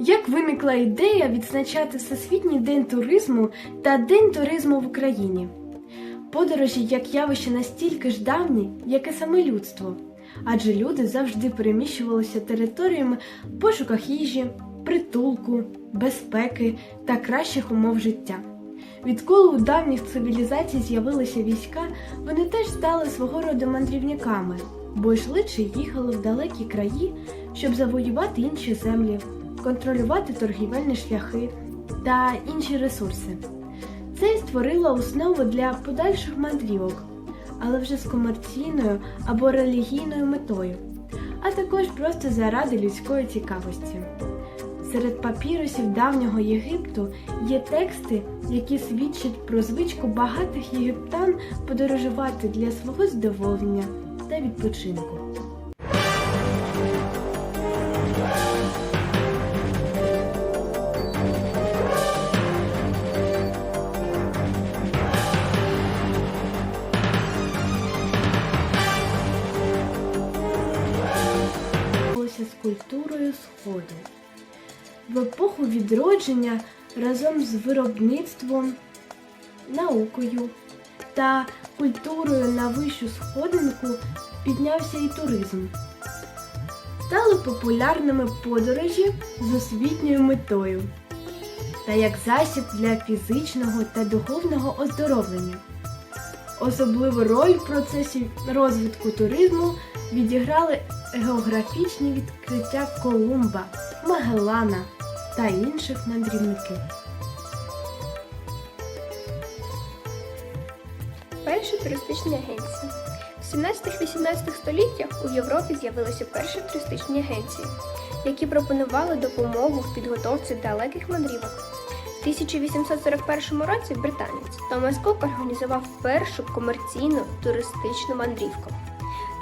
Як виникла ідея відзначати Всесвітній день туризму та День туризму в Україні? Подорожі як явище настільки ж давні, як і саме людство, адже люди завжди переміщувалися територіями в пошуках їжі, притулку, безпеки та кращих умов життя. Відколи у давніх цивілізацій з'явилися війська, вони теж стали свого роду мандрівниками, бо йшли чи їхали в далекі краї, щоб завоювати інші землі, контролювати торгівельні шляхи та інші ресурси. Це й створило основу для подальших мандрівок, але вже з комерційною або релігійною метою, а також просто заради людської цікавості. Серед папірусів давнього Єгипту є тексти, які свідчать про звичку багатих єгиптян подорожувати для свого задоволення та відпочинку. Сходу. В епоху відродження разом з виробництвом, наукою та культурою на вищу сходинку піднявся і туризм. Стали популярними подорожі з освітньою метою та як засіб для фізичного та духовного оздоровлення. Особливу роль в процесі розвитку туризму відіграли географічні відкриття Колумба, Магеллана та інших мандрівників. Перші туристичні агенції. В 17-18 століттях у Європі з'явилися перші туристичні агенції, які пропонували допомогу в підготовці далеких мандрівок. В 1841 році британець Томас Кок організував першу комерційну туристичну мандрівку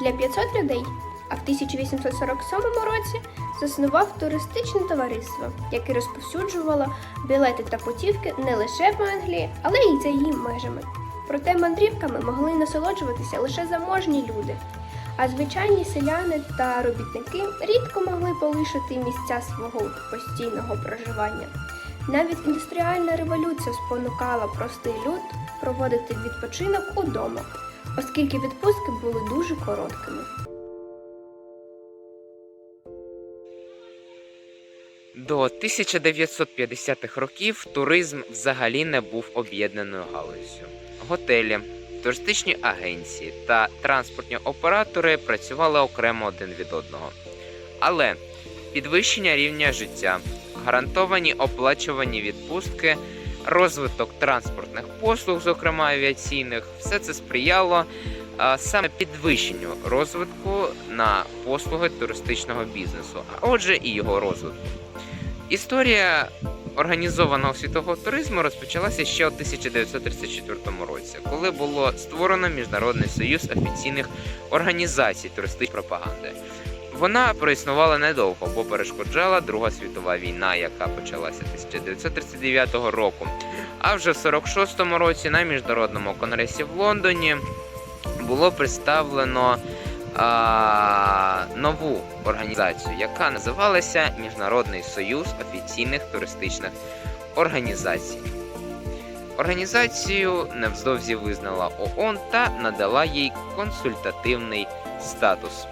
для 500 людей, а в 1847 році заснував туристичне товариство, яке розповсюджувало білети та путівки не лише в Англії, але й за її межами. Проте мандрівками могли насолоджуватися лише заможні люди, а звичайні селяни та робітники рідко могли полишити місця свого постійного проживання. Навіть індустріальна революція спонукала простий люд проводити відпочинок удома, оскільки відпустки були дуже короткими. До 1950-х років туризм взагалі не був об'єднаною галуззю. Готелі, туристичні агенції та транспортні оператори працювали окремо один від одного. Але підвищення рівня життя, гарантовані оплачувані відпустки, розвиток транспортних послуг, зокрема авіаційних, все це сприяло саме підвищенню розвитку на послуги туристичного бізнесу, а отже, і його розвитку. Історія організованого світового туризму розпочалася ще у 1934 році, коли було створено Міжнародний союз офіційних організацій туристичної пропаганди. Вона проіснувала недовго, бо перешкоджала Друга світова війна, яка почалася 1939 року. А вже в 46-му році на міжнародному конгресі в Лондоні було представлено а, нову організацію, яка називалася Міжнародний союз офіційних туристичних організацій. Організацію невдовзі визнала ООН та надала їй консультативний статус.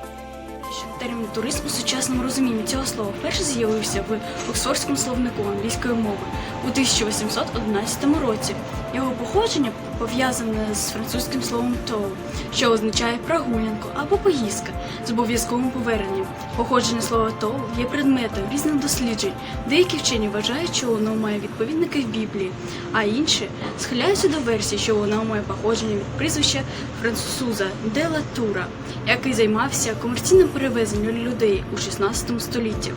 Що термін туризм у сучасному розумінні цього слова вперше з'явився в Оксфордському словнику англійської мови у 1811 році. Його походження пов'язане з французьким словом «tour», що означає прогулянку або поїздка з обов'язковим поверненням. Походження слова «tour» є предметом різних досліджень. Деякі вчені вважають, що воно має відповідники в Біблії, а інші схиляються до версії, що воно має походження від прізвища француза де ла Тура, який займався комерційним перевезенням людей у 16 столітті.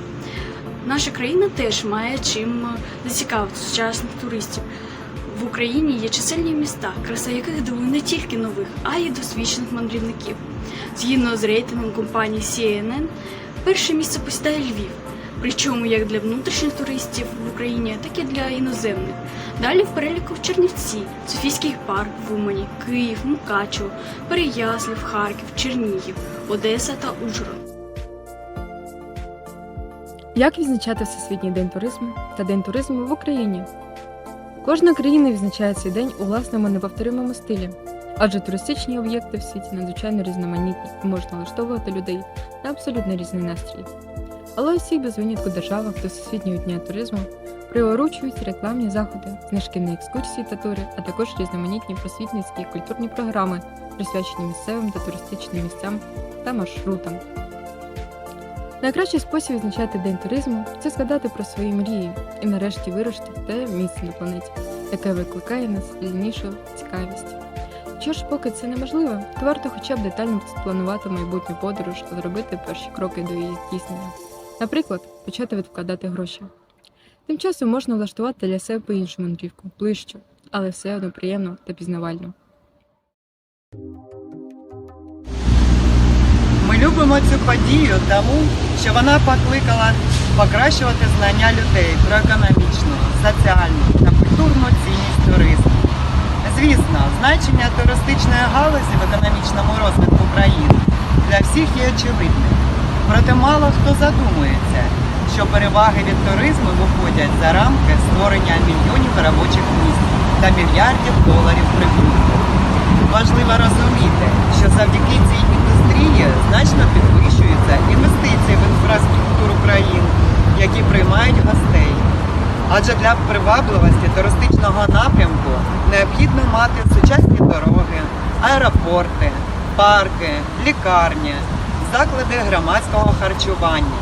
Наша країна теж має чим зацікавити сучасних туристів. В Україні є чисельні міста, краса яких дивує не тільки нових, а й досвідчених мандрівників. Згідно з рейтингом компанії CNN, перше місце посідає Львів. Причому як для внутрішніх туристів в Україні, так і для іноземних. Далі в переліку в Чернівці, Софійський парк в Умані, Київ, Мукачево, Переяслав, Харків, Чернігів, Одеса та Ужгород. Як відзначати Всесвітній день туризму та День туризму в Україні? Кожна країна відзначає цей день у власному неповторимому стилі, адже туристичні об'єкти в світі надзвичайно різноманітні і можна влаштовувати людей на абсолютно різний настрій. Але у всіх без винятку державах до Всесвітнього дня туризму приурочують рекламні заходи, знижки на екскурсії та тури, а також різноманітні просвітницькі і культурні програми, присвячені місцевим та туристичним місцям та маршрутам. Найкращий спосіб відзначати День туризму це згадати про свої мрії і нарешті вирушити те місце на планеті, яке викликає найсильнішу цікавість. Якщо ж поки це неможливо, то варто хоча б детально спланувати майбутню подорож та зробити перші кроки до її здійснення. Наприклад, почати відкладати гроші. Тим часом можна влаштувати для себе по-іншому мандрівку, ближчу, але все одно приємно та пізнавально. Ми любимо цю подію тому, що вона покликала покращувати знання людей про економічну, соціальну та культурну цінність туризму. Звісно, значення туристичної галузі в економічному розвитку країни для всіх є очевидним. Проте мало хто задумується, що переваги від туризму виходять за рамки створення мільйонів робочих місць та мільярдів доларів прибутку. Важливо розуміти, що завдяки цій індустрії значно підвищуються інвестиції Адже для привабливості туристичного напрямку необхідно мати сучасні дороги, аеропорти, парки, лікарні, заклади громадського харчування,